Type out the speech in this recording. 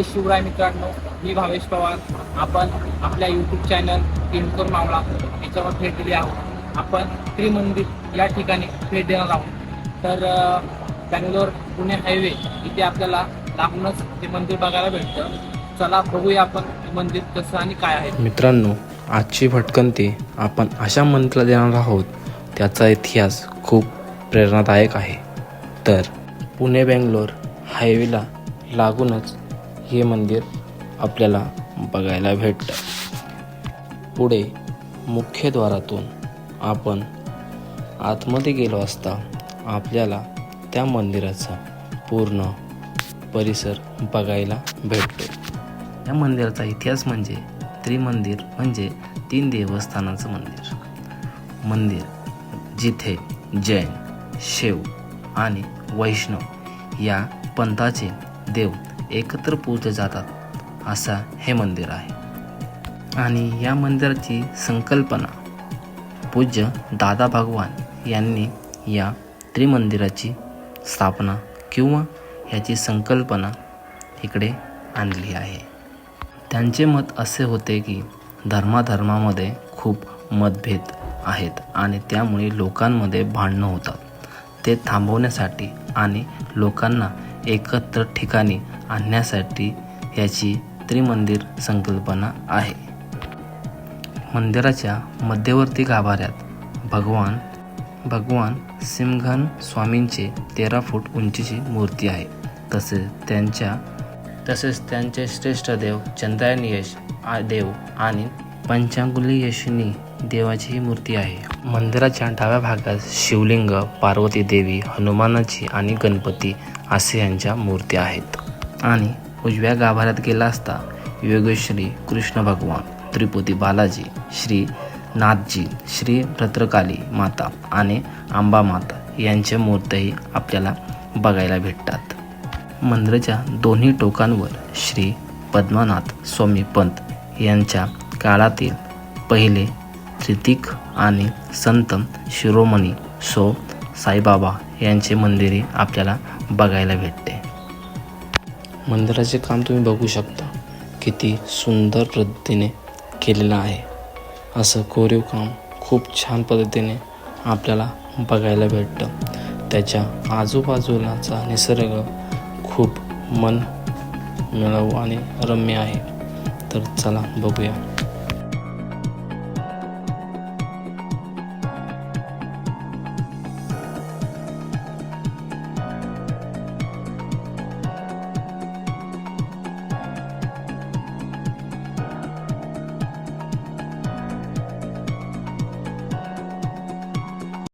जय शिवराय मित्रांनो मी भावेश पवार. आपण आपल्या यूट्यूब चॅनल किणकोर मावळा याच्यावर भेट दिली आहोत. आपण त्रिमंदिर या ठिकाणी भेट देणार आहोत. तर बँगलोर पुणे हायवे इथे आपल्याला लागूनच ते मंदिर बघायला भेटतं. चला बघूया आपण ते मंदिर कसं आणि काय आहे. मित्रांनो आजची भटकंती आपण अशा मंत्राला देणार आहोत त्याचा इतिहास खूप प्रेरणादायक आहे. तर पुणे बेंगलोर हायवेला लागूनच हे मंदिर आपल्याला बघायला भेटतं. पुढे मुख्यद्वारातून आपण आतमध्ये गेलो असता आपल्याला त्या मंदिराचा पूर्ण परिसर बघायला भेटतो. या मंदिराचा इतिहास म्हणजे त्रिमंदिर म्हणजे तीन देवस्थानाचं मंदिर. मंदिर जिथे जैन शिव आणि वैष्णव या पंथाचे देव एकत्र पूजले जातात असा हे मंदिर आहे. आणि या मंदिराची संकल्पना पूज्य दादा भगवान यांनी या त्रिमंदिराची स्थापना किंवा याची संकल्पना इकडे आणली आहे. त्यांचे मत असे होते की धर्माधर्मामध्ये खूप मतभेद आहेत आणि त्यामुळे लोकांमध्ये भांडणं होतात. ते थांबवण्यासाठी आणि लोकांना एकत्र ठिकाणी आणण्यासाठी याची त्रिमंदिर संकल्पना आहे. मंदिराच्या मध्यवर्ती गाभाऱ्यात भगवान भगवान सिमघन स्वामींचे तेरा फूट उंचीची मूर्ती आहे. तसेच त्यांच्या तसेच त्यांचे श्रेष्ठ देव चंद्रायन यश आ- देव आणि पंचांगुली यशिनी देवाची ही मूर्ती आहे. मंदिराच्या डाव्या भागात शिवलिंग पार्वती देवी हनुमानाची आणि गणपती असे यांच्या मूर्ती आहेत. आणि उजव्या गाभाऱ्यात गेला असता योगेश्री कृष्ण भगवान त्रिपुती बालाजी श्री नाथजी श्री भद्रकाली माता आणि आंबा माता यांच्या मूर्त्याही आपल्याला बघायला भेटतात. मंदिराच्या दोन्ही टोकांवर श्री पद्मनाथ स्वामी पंत यांच्या काळातील पहिले ऋतिक आणि संत शिरोमणी सो साईबाबा यांचे मंदिरे आपल्याला बघायला भेटते. मंदिराचे काम तुम्ही बघू शकता. किती सुंदर पद्धतीने केलेलं आहे. असं कोरीव काम खूप छान पद्धतीने आपल्याला बघायला भेटतं. त्याच्या आजूबाजूलाचा निसर्ग खूप मन मिळवू आणि रम्य आहे. तर चला बघूया.